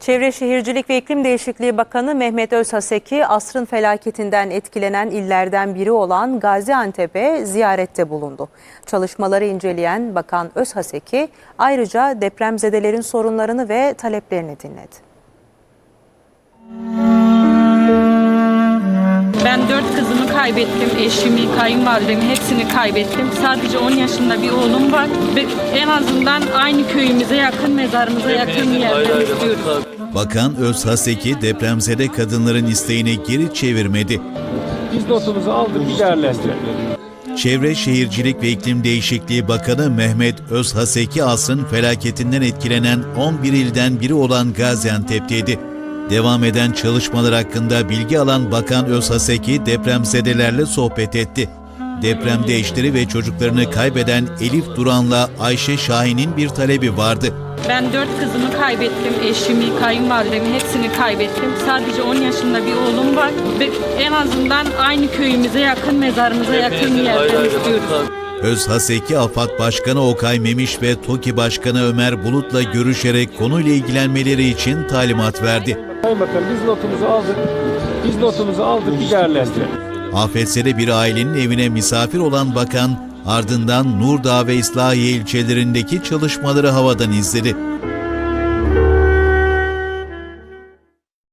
Çevre Şehircilik ve İklim Değişikliği Bakanı Mehmet Özhaseki, asrın felaketinden etkilenen illerden biri olan Gaziantep'e ziyarette bulundu. Çalışmaları inceleyen Bakan Özhaseki, ayrıca depremzedelerin sorunlarını ve taleplerini dinledi. Ben dört kızımı kaybettim, eşimi, kayınvalidemi hepsini kaybettim. Sadece 10 yaşında bir oğlum var ve en azından aynı köyümüze yakın, mezarımıza yakın bir yerden istiyoruz. Bakan Özhaseki depremzede kadınların isteğini geri çevirmedi. Biz notumuzu aldık, değerlendirelim. Çevre Şehircilik ve İklim Değişikliği Bakanı Mehmet Özhaseki asrın felaketinden etkilenen 11 ilden biri olan Gaziantep'teydi. Devam eden çalışmalar hakkında bilgi alan Bakan Özhaseki depremzedelerle sohbet etti. Depremde eşleri ve çocuklarını kaybeden Elif Duran'la Ayşe Şahin'in bir talebi vardı. Ben dört kızımı kaybettim, eşimi, kayınvalidemi hepsini kaybettim. Sadece 10 yaşında bir oğlum var ve en azından aynı köyümüze yakın, mezarımıza yakın bir yerden istiyoruz. Özhaseki AFAD Başkanı Okay Memiş ve TOKİ Başkanı Ömer Bulut'la görüşerek konuyla ilgilenmeleri için talimat verdi. Sayın Bakan biz notumuzu aldık. Biz notumuzu aldık, değerlendirelim. Afetzede bir ailenin evine misafir olan bakan ardından Nurdağ ve İslahiye ilçelerindeki çalışmaları havadan izledi.